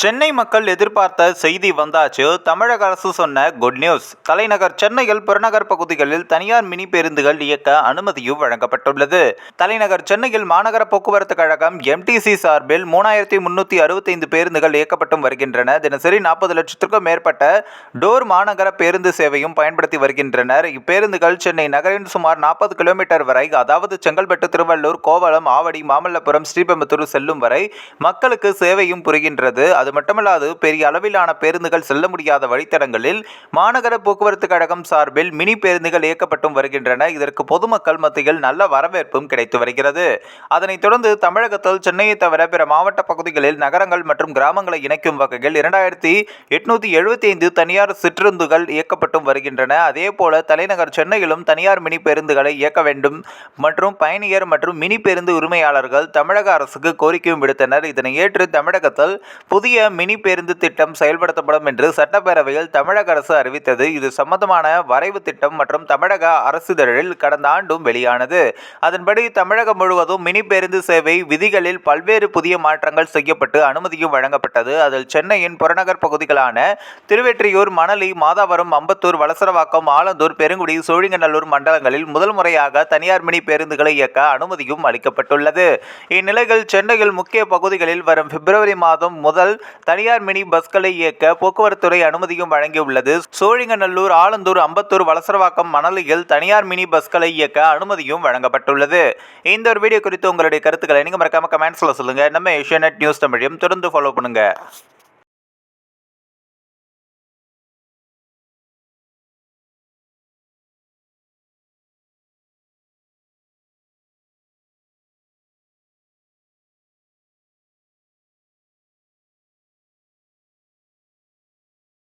சென்னை மக்கள் எதிர்பார்த்த செய்தி வந்தாச்சு. தமிழக அரசு சொன்ன குட் நியூஸ் தலைநகர் சென்னையில் புறநகர் பகுதிகளில் தனியார் மினி பேருந்துகள் இயக்க அனுமதியும் வழங்கப்பட்டுள்ளது. தலைநகர் சென்னையில் மாநகர போக்குவரத்து கழகம் எம்டிசி சார்பில் மூணாயிரத்தி முன்னூற்றி அறுபத்தைந்து பேருந்துகள் இயக்கப்பட்டும் வருகின்றன. தினசரி நாற்பது லட்சத்திற்கும் மேற்பட்ட டோர் மாநகர பேருந்து சேவையும் பயன்படுத்தி வருகின்றனர். இப்பேருந்துகள் சென்னை நகரின் சுமார் நாற்பது கிலோமீட்டர் வரை அதாவது செங்கல்பட்டு திருவள்ளூர் கோவளம் ஆவடி மாமல்லபுரம் ஸ்ரீபெரும்புத்தூர் செல்லும் வரை மக்களுக்கு சேவையும் புரிகின்றது. அது மட்டுமல்லாது பெரிய அளவிலான பேருந்துகள் செல்ல முடியாத வழித்தடங்களில் மாநகர போக்குவரத்து கழகம் சார்பில் மினி பேருந்துகள் இயக்கப்பட்டும் வருகின்றன. இதற்கு பொதுமக்கள் மத்தியில் நல்ல வரவேற்பும் கிடைத்து வருகிறது. அதனைத் தொடர்ந்து தமிழகத்தில் சென்னையை தவிர பிற மாவட்ட பகுதிகளில் நகரங்கள் மற்றும் கிராமங்களை இணைக்கும் வகையில் இரண்டாயிரத்தி எட்நூத்தி எழுபத்தி ஐந்து தனியார் சிற்றுந்துகள் இயக்கப்பட்டும் வருகின்றன. அதேபோல தலைநகர் சென்னையிலும் தனியார் மினி பேருந்துகளை இயக்க வேண்டும் மற்றும் பயணியர் மற்றும் மினி பேருந்து உரிமையாளர்கள் தமிழக அரசுக்கு கோரிக்கையும் விடுத்தனர். இதனை ஏற்று தமிழகத்தில் புதிய மினி பேருந்து திட்டம் செயல்படுத்தப்படும் என்று சட்டப்பேரவையில் தமிழக அரசு அறிவித்தது. இது சம்பந்தமான வரைவு திட்டம் மற்றும் தமிழக அரசிதழில் கடந்த ஆண்டும் வெளியானது. அதன்படி தமிழகம் முழுவதும் மினி பேருந்து சேவை விதிகளில் பல்வேறு புதிய மாற்றங்கள் செய்யப்பட்டு அனுமதியும் வழங்கப்பட்டது. அதில் சென்னையின் புறநகர் பகுதிகளான திருவெற்றியூர் மணலி மாதாவரம் அம்பத்தூர் வலசரவாக்கம் ஆலந்தூர் பெருங்குடி சோழிங்கநல்லூர் மண்டலங்களில் முதல் முறையாக தனியார் மினி பேருந்துகளை இயக்க அனுமதியும் அளிக்கப்பட்டுள்ளது. இந்நிலையில் சென்னையில் முக்கிய பகுதிகளில் வரும் பிப்ரவரி மாதம் முதல் தனியார் மினி பஸ்களை இயக்க போக்குவரத்துறை அனுமதியும் வழங்கியுள்ளது. சோழிங்கநல்லூர் ஆலந்தூர் அம்பத்தூர் வலசரவாக்கம் மணலியில் தனியார் மினி பஸ்களை இயக்க அனுமதியும் வழங்கப்பட்டுள்ளது. இந்த ஒரு வீடியோ குறித்து உங்களுடைய கருத்துக்களை நீங்கள் மறக்காம கமெண்ட்ஸில் சொல்லுங்கள் நம்ம ஏஷியா நியூஸ் தமிழையும் தொடர்ந்து ஃபாலோ பண்ணுங்கள்